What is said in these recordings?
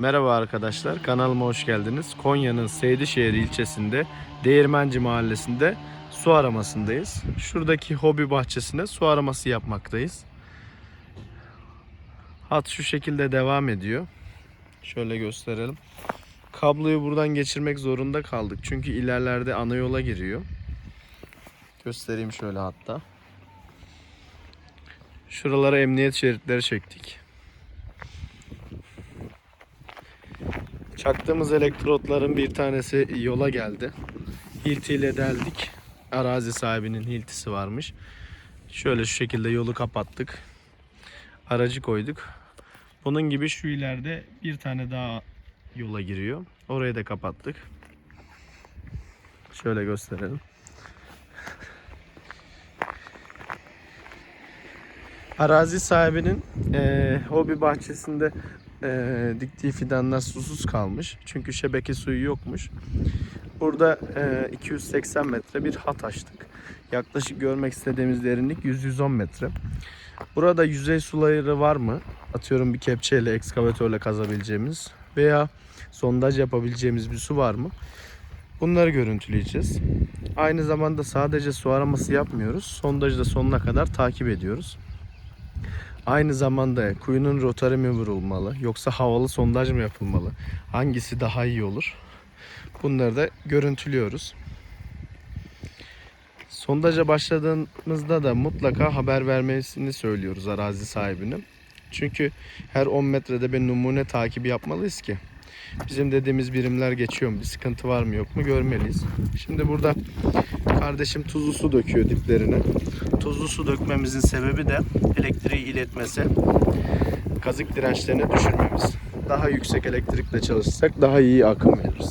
Merhaba arkadaşlar, kanalıma hoş geldiniz. Konya'nın Seydişehir ilçesinde Değirmenci mahallesinde su aramasındayız. Şuradaki hobi bahçesine su araması yapmaktayız. Hat şu şekilde devam ediyor. Şöyle gösterelim. Kabloyu buradan geçirmek zorunda kaldık. Çünkü ilerlerde ana yola giriyor. Göstereyim şöyle hatta. Şuralara emniyet şeritleri çektik. Çaktığımız elektrotların bir tanesi yola geldi. Hiltiyle deldik. Arazi sahibinin hiltisi varmış. Şöyle şu şekilde yolu kapattık. Aracı koyduk. Bunun gibi şu ileride bir tane daha yola giriyor. Orayı da kapattık. Şöyle gösterelim. Arazi sahibinin eee, hobi bahçesinde eee, diktiği fidanlar susuz kalmış. Çünkü şebeke suyu yokmuş. Burada eee, 280 metre bir hat açtık. Yaklaşık görmek istediğimiz derinlik 100-110 metre. Burada yüzey suları var mı? Atıyorum bir kepçeyle, ekskavatörle kazabileceğimiz veya sondaj yapabileceğimiz bir su var mı? Bunları görüntüleyeceğiz. Aynı zamanda sadece su araması yapmıyoruz. Sondajı da sonuna kadar takip ediyoruz. Aynı zamanda kuyunun rotary mi vurulmalı yoksa havalı sondaj mı yapılmalı? Hangisi daha iyi olur? Bunları da görüntülüyoruz. Sondaja başladığımızda da mutlaka haber vermesini söylüyoruz arazi sahibinin. Çünkü her 10 metrede bir numune takibi yapmalıyız ki bizim dediğimiz birimler geçiyor mu, bir sıkıntı var mı yok mu görmeliyiz. Şimdi burada kardeşim tuzlu su döküyor diplerine. Tuzlu su dökmemizin sebebi de elektriği iletmesi, kazık dirençlerini düşürmemiz. Daha yüksek elektrikle çalışırsak daha iyi akım veririz.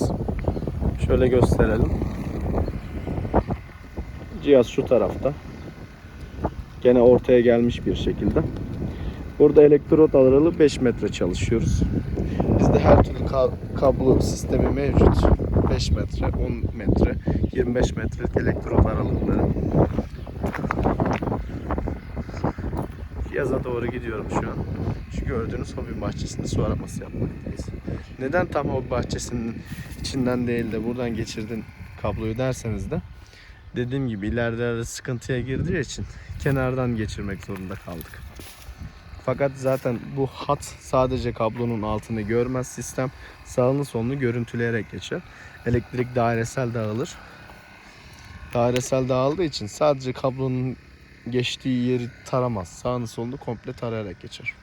Şöyle gösterelim. Cihaz şu tarafta. Gene ortaya gelmiş bir şekilde. Burada elektrot aralığı 5 metre çalışıyoruz. Bizde her türlü ka- kablo sistemi mevcut. 5 metre, 10 metre, 25 metrelik elektrot aralıkları. Yaza doğru gidiyorum şu an. Şu gördüğünüz hobi bahçesinde su araması yapmaktayız. Neden tam hobi bahçesinin içinden değil de buradan geçirdin kabloyu derseniz de dediğim gibi ileride sıkıntıya girdiği için kenardan geçirmek zorunda kaldık. Fakat zaten bu hat sadece kablonun altını görmez sistem sağını solunu görüntüleyerek geçer. Elektrik dairesel dağılır. Dairesel dağıldığı için sadece kablonun geçtiği yeri taramaz. Sağını solunu komple tarayarak geçer.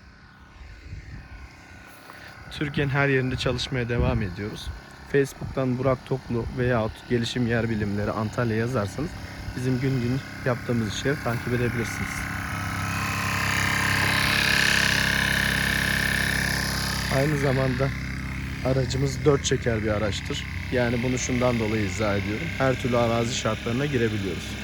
Türkiye'nin her yerinde çalışmaya devam ediyoruz. Facebook'tan Burak Toklu veyahut Gelişim Yer Bilimleri Antalya yazarsanız bizim gün gün yaptığımız işleri takip edebilirsiniz. Aynı zamanda aracımız 4 çeker bir araçtır. Yani bunu şundan dolayı izah ediyorum. Her türlü arazi şartlarına girebiliyoruz.